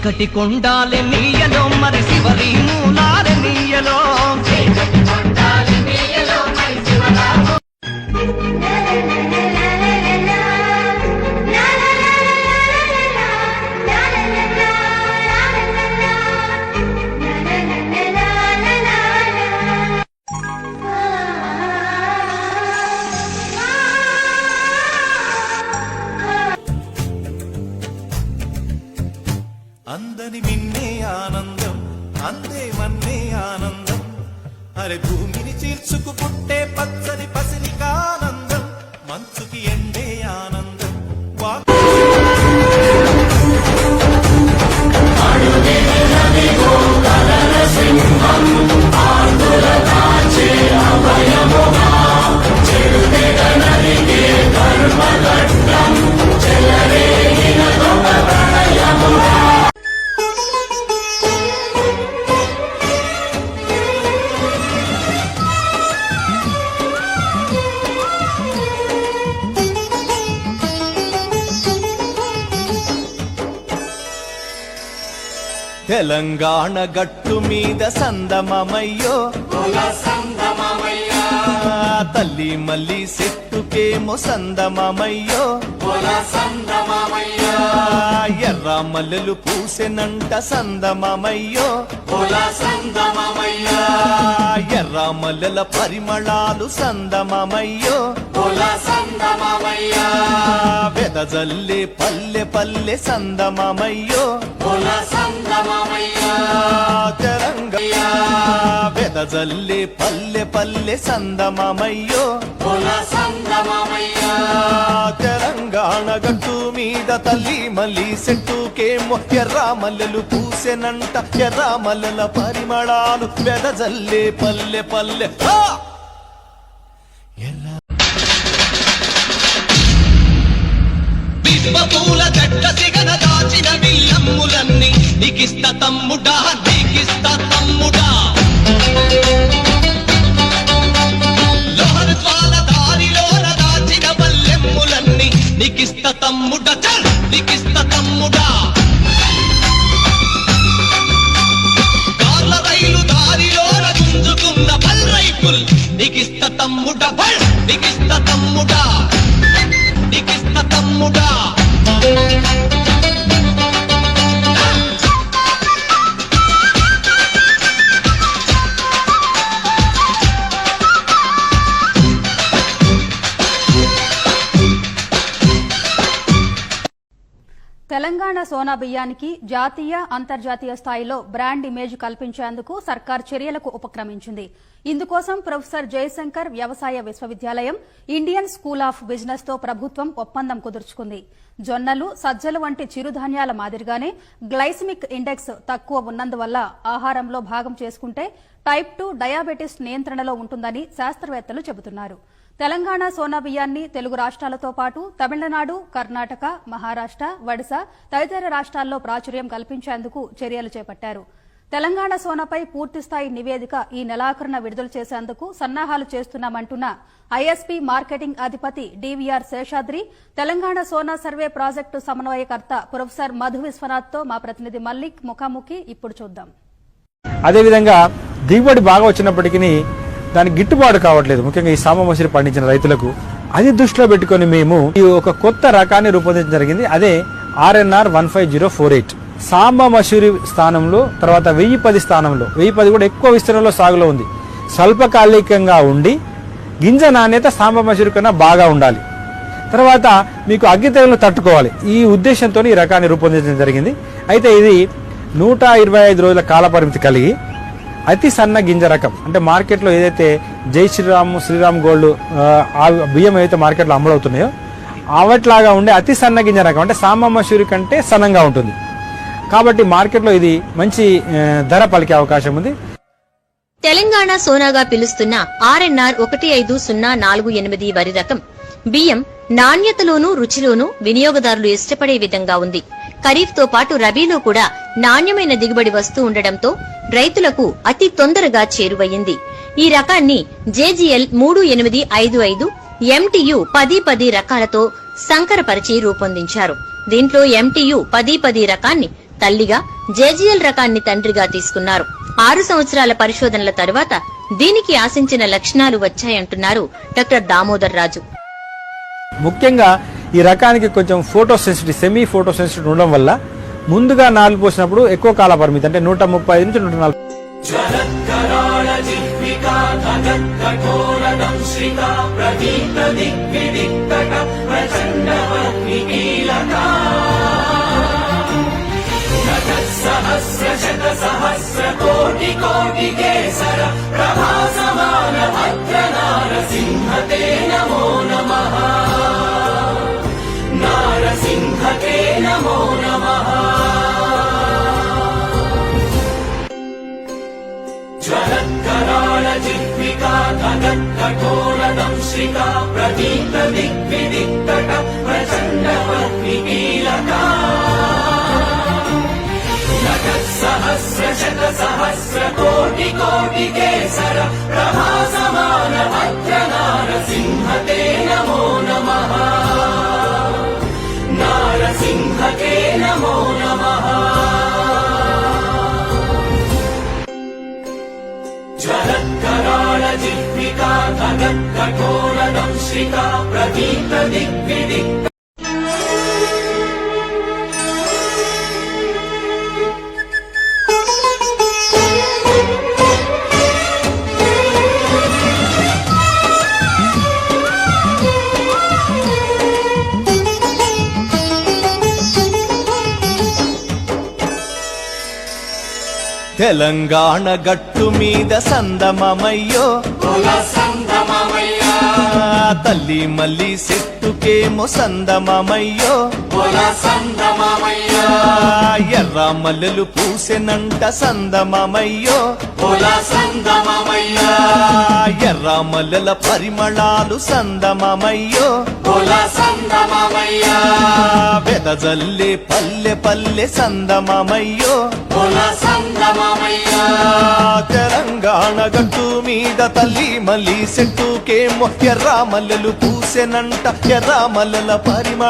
చీకటి కొండాలె నీయలో మరి శివరి మూలాలె. అరే భూమిని చీల్చుకు పుట్టే పచ్చని తెలంగాణ గట్టు మీద సందమమయ్యో. తల్లి మల్లి చెట్టుకేమో సందమమయ్యో. ఎర్ర మల్లెలు పూసెనంట సందమమయ్యో. ఎర్ర మల్లెల పరిమళాలు సందమమయ్యో. వెదజల్లే పల్లె పల్లె సందమమయ్యో. వెదజల్లే పల్లె పల్లె సందమమయ్యో. తెలంగాణ గట్టు మీద తల్లి మల్లి చెట్టుకేమో ఎర్ర మల్లెలు పూసెనంట ఎర్ర మల్లెల పరిమళాలు వెదజల్లే పల్లె పల్లె. విశ్వపూల జట్ట సిగన దాచిన విల్లమ్ములన్నీ నీకిస్త తమ్ముడా తమ్ముడా బిగిస్త తమ్ముడా! బిగిస్త తమ్ముడా! తెలంగాణ సోనా బియ్యానికి జాతీయ అంతర్జాతీయ స్థాయిలో బ్రాండ్ ఇమేజ్ కల్పించేందుకు సర్కార్ చర్యలకు ఉపక్రమించింది. ఇందుకోసం ప్రొఫెసర్ జయశంకర్ వ్యవసాయ విశ్వవిద్యాలయం ఇండియన్ స్కూల్ ఆఫ్ బిజినెస్తో ప్రభుత్వం ఒప్పందం కుదుర్చుకుంది. జొన్నలు సజ్జలు వంటి చిరుధాన్యాల మాదిరిగానే గ్లైసిమిక్ ఇండెక్స్ తక్కువ ఉన్నందువల్ల ఆహారంలో భాగం చేసుకుంటే టైప్ టూ డయాబెటిస్ నియంత్రణలో ఉంటుందని శాస్త్రవేత్తలు చెబుతున్నారు. తెలంగాణ సోనా బియ్యాన్ని తెలుగు రాష్ట్రాలతో పాటు తమిళనాడు కర్ణాటక మహారాష్ట్ర ఒడిశా తదితర రాష్ట్రాల్లో ప్రాచుర్యం కల్పించేందుకు చర్యలు చేపట్టారు. తెలంగాణ సోనాపై పూర్తిస్థాయి నివేదిక ఈ నెలాఖరున విడుదల చేసేందుకు సన్నాహాలు చేస్తున్నామంటున్న ఐఎస్పీ మార్కెటింగ్ అధిపతి DVR Seshadri Telangana Sona survey project సమన్వయకర్త ప్రొఫెసర్ మధు విశ్వనాథ్తో మా ప్రతినిధి మల్లిక్ ముఖాముఖి ఇప్పుడు చూద్దాం. అదేవిధంగా దిగుబడి బాగా వచ్చినప్పటికీ దానికి గిట్టుబాటు కావట్లేదు. ముఖ్యంగా ఈ సామ మసూరి పండించిన రైతులకు. అది దృష్టిలో పెట్టుకొని మేము ఈ ఒక కొత్త రకాన్ని రూపొందించడం జరిగింది. అదే RNR one five zero four eight. Samba Masuri స్థానంలో తర్వాత వెయ్యి పది స్థానంలో. వెయ్యి పది కూడా ఎక్కువ విస్తీర్ణంలో సాగులో ఉంది. స్వల్పకాలికంగా ఉండి గింజ నాణ్యత సాంబ మసూరి కన్నా బాగా ఉండాలి. తర్వాత మీకు అగ్గి తెగులను తట్టుకోవాలి. ఈ ఉద్దేశంతో ఈ రకాన్ని రూపొందించడం జరిగింది. అయితే ఇది నూట ఇరవై ఐదు రోజుల కాల పరిమితి కలిగి అతి సన్న గింజ రకం. అంటే మార్కెట్లో ఏదైతే జై శ్రీరామ్ శ్రీరామ్ గోల్డ్ ఆ, బియ్యం ఏదైతే మార్కెట్లో అమ్ముడవుతున్నాయో అవట్లాగా ఉండే అతి సన్న గింజ రకం. అంటే సాంబమ్మ మసూరి కంటే సన్నంగా ఉంటుంది. కాబట్టి మార్కెట్లో ఇది మంచి ధర పలికే అవకాశం ఉంది. తెలంగాణ సోనాగా పిలుస్తున్న ఆర్ఎన్ఆర్ ఒకటి ఐదు సున్నా నాలుగు ఎనిమిది వరి రకం. బియ్యం నాణ్యతలోనూ రుచిలోనూ వినియోగదారులు ఇష్టపడే విధంగా ఉంది. ఖరీఫ్తో పాటు రబీలో కూడా నాణ్యమైన దిగుబడి వస్తూ ఉండడంతో రైతులకు అతి తొందరగా చేరువయ్యింది. ఈ రకాన్ని జేజీఎల్ మూడు ఎనిమిది ఐదు ఐదు ఎంటీయు పది పది రకాలతో సంకరపరిచి రూపొందించారు. దీంట్లో ఎంటీయు పది పది రకాన్ని తల్లిగా జేజీఎల్ రకాన్ని తండ్రిగా తీసుకున్నారు. ఆరు సంవత్సరాల పరిశోధనల తరువాత దీనికి ఆశించిన లక్షణాలు వచ్చాయంటున్నారు డాక్టర్ దామోదర్ రాజు. ముఖ్యంగా ఈ రకానికి కొంచెం photo sensitive semi photo sensitive ఉండడం వల్ల ముందుగా నాలుగు పోసినప్పుడు ఎక్కువ కాల పరిమితి అంటే నూట ముప్పై నుంచి నూట నలభై జ్ఞానోళజిద్వికా జగత్కఠోరదంశికా ప్రదీప్త దిగ్విదిక్తట ప్రచండవర్ణికీలకా సహస్ర శత సహస్ర కోటి కోటి కేసర ప్రభా సమాన భద్రమ తెలంగాణ గట్టు మీద సందమమయ్యో తల్లి మల్లి చెట్టుకేమో సందమమయ్యో. సందమా మల్లెలు పూసెనంట సందమమయ్యో. ఎర్ర మల్లెల పరిమళాలు సందమమయ్యో. వెదజల్లే పల్లె పల్లె సందమమయ్యో. తెలంగాణ గట్టు మీద తల్లి మల్లి చెట్టుకేమో ఎర్ర మల్లెలు పూసెనంట. ఎర్ర మల్లెల పరిమళ